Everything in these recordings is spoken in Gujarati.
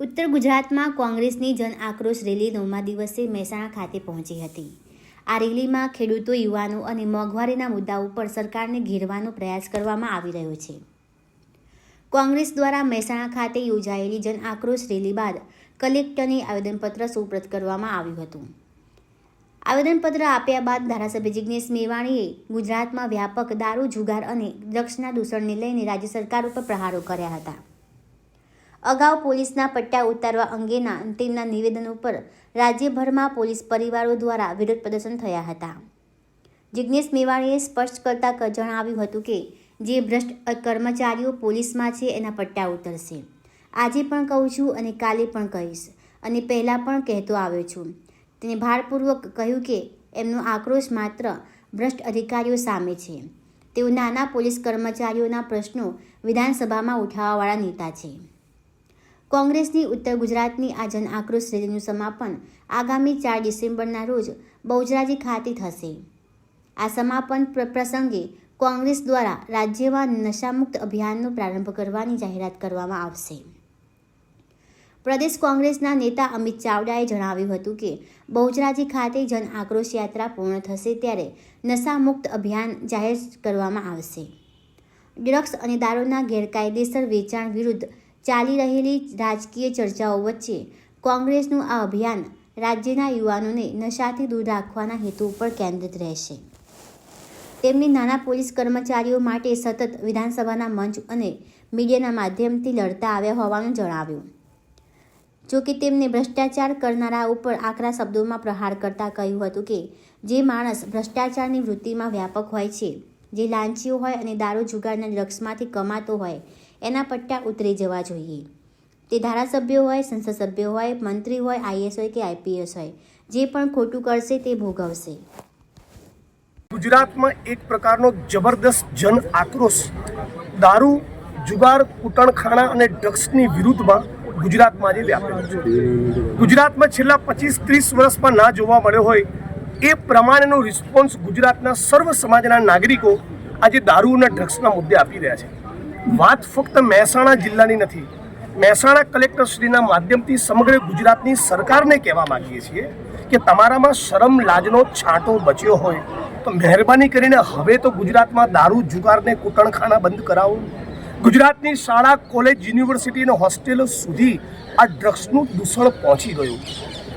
ઉત્તર ગુજરાતમાં કોંગ્રેસની જન આક્રોશ રેલી નવમા દિવસે મહેસાણા ખાતે પહોંચી હતી. આ રેલીમાં ખેડૂતો, યુવાનો અને મોંઘવારીના મુદ્દા ઉપર સરકારને ઘેરવાનો પ્રયાસ કરવામાં આવી રહ્યો છે. કોંગ્રેસ દ્વારા મહેસાણા ખાતે યોજાયેલી જન આક્રોશ રેલી બાદ કલેક્ટરને આવેદનપત્ર સુપ્રત કરવામાં આવ્યું હતું. આવેદનપત્ર આપ્યા બાદ ધારાસભ્ય જિજ્ઞેશ મેવાણીએ ગુજરાતમાં વ્યાપક દારૂ, જુગાર અને ડ્રગ્સના દૂષણને લઈને રાજ્ય સરકાર ઉપર પ્રહારો કર્યા હતા. અગાઉ પોલીસના પટ્ટા ઉતારવા અંગેના તેમના નિવેદન ઉપર રાજ્યભરમાં પોલીસ પરિવારો દ્વારા વિરોધ પ્રદર્શન થયા હતા. જિજ્ઞેશ મેવાણીએ સ્પષ્ટ કરતા જણાવ્યું હતું કે, જે ભ્રષ્ટ કર્મચારીઓ પોલીસમાં છે, એના પટ્ટા ઉતરશે. આજે પણ કહું છું અને કાલે પણ કહીશ. અને પહેલાં પણ કહેતો આવ્યો છું. તેને ભારપૂર્વક કહ્યું કે, એમનો આક્રોશ માત્ર ભ્રષ્ટ અધિકારીઓ સામે છે. તેઓ નાના પોલીસ કર્મચારીઓના પ્રશ્નો વિધાનસભામાં ઉઠાવવાવાળા નેતા છે. કોંગ્રેસની ઉત્તર ગુજરાતની આ જન આક્રોશ રેલીનું સમાપન આગામી ચાર ડિસેમ્બરના રોજ બહુજરાજી ખાતે થશે. આ સમાપન પ્ર- પ્રસંગે કોંગ્રેસ દ્વારા રાજ્યમાં નશામુક્ત અભિયાનનો પ્રારંભ કરવાની જાહેરાત કરવામાં આવશે. પ્રદેશ કોંગ્રેસના નેતા અમિત ચાવડાએ જણાવ્યું હતું કે, બહુચરાજી ખાતે જન આક્રોશ યાત્રા પૂર્ણ થશે ત્યારે નશામુક્ત અભિયાન જાહેર કરવામાં આવશે. ડ્રગ્સ અને દારૂના ગેરકાયદેસર વેચાણ વિરુદ્ધ ચાલી રહેલી રાજકીય ચર્ચાઓ વચ્ચે કોંગ્રેસનું આ અભિયાન રાજ્યના યુવાનોને નશાથી દૂર રાખવાના હેતુ ઉપર કેન્દ્રિત રહેશે. તેમણે નાના પોલીસ કર્મચારીઓ માટે સતત વિધાનસભાના મંચ અને મીડિયાના માધ્યમથી લડતા આવ્યા હોવાનું જણાવ્યું. જોકે તેમને ભ્રષ્ટાચાર કરનારા ઉપર આકરા શબ્દોમાં પ્રહાર કરતા કહ્યું હતું કે, જે માણસ ભ્રષ્ટાચારની વૃત્તિમાં વ્યાપક હોય છે જે લાંચીઓ હોય અને દારૂ જુગારના ડ્રગ્સમાંથી કમાતો હોય, એના પટ્ટા ઉતરી જવા જોઈએ. તે ધારાસભ્યો હોય સંસદ સભ્યો હોય, મંત્રી હોય આઈએસ હોય કે આઈપીએસ હોય, જે પણ ખોટું કરશે તે ભોગવશે. ગુજરાતમાં એક પ્રકારનો જબરદસ્ત જન આક્રોશ, દારૂ, જુગાર, કૂટણખાણા અને ડ્રગ્સની વિરુદ્ધમાં ગુજરાતમાં આજે વ્યાપેલો ગુજરાતમાં છેલ્લા પચીસ ત્રીસ વર્ષમાં ના જોવા મળ્યો હોય એ પ્રમાણેનો રિસ્પોન્સ ગુજરાતના સર્વ સમાજના નાગરિકો આજે દારૂ અને ડ્રગ્સના મુદ્દે આપી રહ્યા છે. વાત ફક્ત મહેસાણા જિલ્લાની નથી, મહેસાણા કલેક્ટરશ્રીના માધ્યમથી સમગ્ર ગુજરાતની સરકારને કહેવા માંગીએ છીએ કે તમારામાં શરમ, લાજનો છાંટો બચ્યો હોય તો મહેરબાની કરીને હવે તો ગુજરાતમાં દારૂ જુગારને કૂટણખાના બંધ કરાવો. ગુજરાતની શાળા, કોલેજ, યુનિવર્સિટી અને હોસ્ટેલો સુધી આ ડ્રગ્સનું દૂષણ પહોંચી ગયું.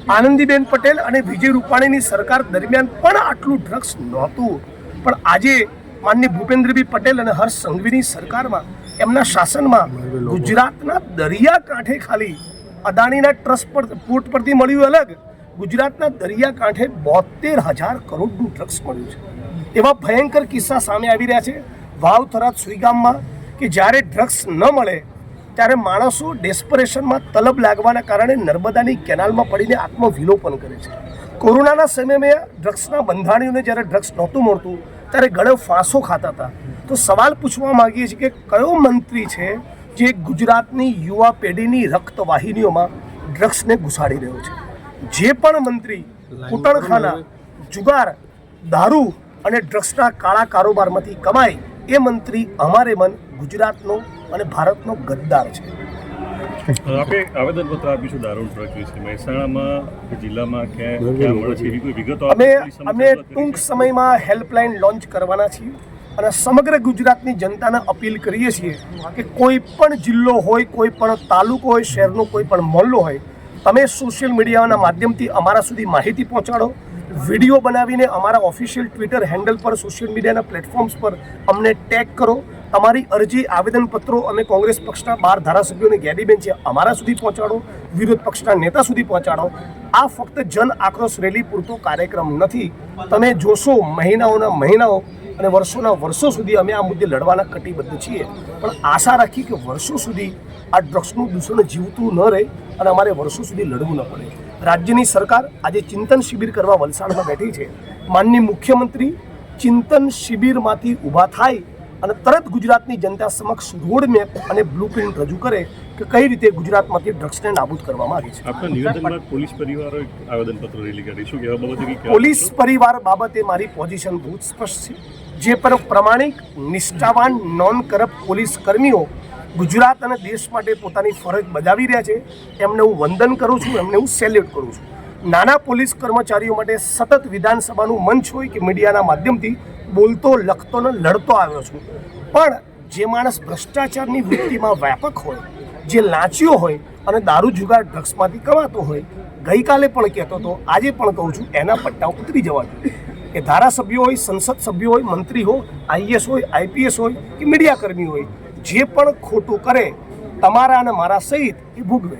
આનંદીબેન પટેલ અને વિજય રૂપાણીની સરકાર દરમિયાન પણ આટલું ડ્રગ્સ નહોતું. પણ આજે માન્ય ભૂપેન્દ્રભાઈ પટેલ અને હર્ષ સંઘવીની સરકારમાં, એમના શાસનમાં ગુજરાતના દરિયાકાંઠે ખાલી અદાણીના ટ્રસ્ટ પર, પોર્ટ પરથી મળ્યું અલગ, ગુજરાતના દરિયાકાંઠે બોતેર હજાર કરોડનું ડ્રગ્સ મળ્યું છે. એવા ભયંકર કિસ્સા સામે આવી રહ્યા છે. વાવ થરાદ સુઈગામમાં કે જ્યારે ડ્રગ્સ ન મળે ત્યારે માણસો ડેસ્પરેશનમાં તલબ લાગવાના કારણે નર્મદાની કેનાલમાં પડીને આત્મવિલોપન કરે છે. કોરોનાના સમયમાં ડ્રગ્સના બંધાણીઓને જ્યારે ડ્રગ્સ નહોતું મળતું ત્યારે ગળે ફાંસો ખાતા હતા. તો સવાલ પૂછવા માંગીએ છીએ કે કયો મંત્રી છે જે ગુજરાતની યુવા પેઢીની રક્તવાહિનીઓમાં ડ્રગ્સને ઘુસાડી રહ્યો છે? જે પણ મંત્રી કૂટણખાના જુગાર દારૂ અને ડ્રગ્સના કાળા કારોબારમાંથી કમાય એ મંત્રી અમારે મન ગુજરાતનો અને ભારતનો ગદ્દાર છે. આપે આવેદનપત્ર આપ્યું છે દારૂ ટ્રક વિશે. મહેસાણામાં જિલ્લામાં ક્યાં ક્યાં મળે છે એવી કોઈ વિગતો અમે અમે ટૂંક સમયમાં હેલ્પલાઇન લોન્ચ કરવાના છીએ અને સમગ્ર ગુજરાતની જનતાને અપીલ કરીએ છીએ કે કોઈ પણ જિલ્લો હોય કોઈ પણ તાલુકો હોય શહેરનો કોઈ પણ મોહલ્લો હોય તમે સોશિયલ મીડિયાના માધ્યમથી અમારા સુધી માહિતી પહોંચાડો. વીડિયો બનાવીને અમારા ઓફિશિયલ ટ્વિટર હેન્ડલ પર સોશિયલ મીડિયાના પ્લેટફોર્મ્સ પર અમને ટેગ કરો. તમારી અરજી, આવેદનપત્રો અમે કોંગ્રેસ પક્ષના બાર ધારાસભ્યોને ગેરીબેન છે, અમારા સુધી પહોંચાડો, વિરોધ પક્ષના નેતા સુધી પહોંચાડો. આ ફક્ત જન આક્રોશ રેલી પૂરતો કાર્યક્રમ નથી. તમે જોશો, મહિનાઓના મહિનાઓ અને વર્ષોના વર્ષો સુધી અમે આ મુદ્દે લડવાના કટિબદ્ધ છીએ. પણ આશા રાખી કે વર્ષો સુધી આ ડ્રગ્સનું દૂષણ જીવતું ન રહે અને અમારે વર્ષો સુધી લડવું ન પડે. રાજ્યની સરકાર આજે ચિંતન શિબિર કરવા વલસાડમાં બેઠી છે. માનની મુખ્યમંત્રી ચિંતન શિબિરમાંથી ઊભા થાય અને તરત ગુજરાતની જનતા સમક્ષ રોડ મેપ અને બ્લુપ્રિન્ટ રજૂ કરે કે કઈ રીતે ગુજરાતમાંથી ડ્રગ્સને નાબૂદ કરવામાં આવી છે. આપના પોલીસ પરિવારોએ આવેદનપત્ર રેલી કરી શું કહેવા બાબતે પોલીસ પરિવાર બાબતે મારી પોઝિશન બહુ જ સ્પષ્ટ છે. જે પર પ્રમાણિક નિષ્ઠાવાન નોન કરપ્ટ પોલીસ કર્મીઓ ગુજરાત અને દેશ માટે પોતાની ફરજ બજાવી રહ્યા છે. એમને હું વંદન કરું છું એમને હું સેલ્યુટ કરું છું. નાના પોલીસ કર્મચારીઓ માટે સતત વિધાનસભાનું મંચ હોય કે મીડિયાના માધ્યમથી બોલતો લખતો ને લડતો આવ્યો છું. પણ જે માણસ ભ્રષ્ટાચારની વૃત્તિમાં વ્યાપક હોય જે લાંચ્યો હોય અને દારૂ જુગાર ડ્રગ્સમાંથી કમાતો હોય ગઈકાલે પણ કહેતો હતો આજે પણ કહું છું એના પટ્ટા ઉતરી જવા જોઈએ કે ધારાસભ્યો હોય સંસદ સભ્યો હોય મંત્રી હોય આઈએસ હોય આઈપીએસ હોય કે મીડિયાકર્મી હોય જે પણ ખોટું કરે તમારા અને મારા સહિત એ ભોગવે.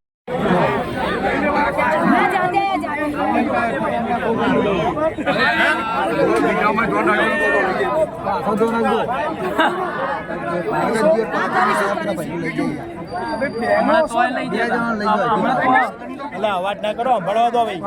અવાજ ના કરો ભણવા દો ભાઈ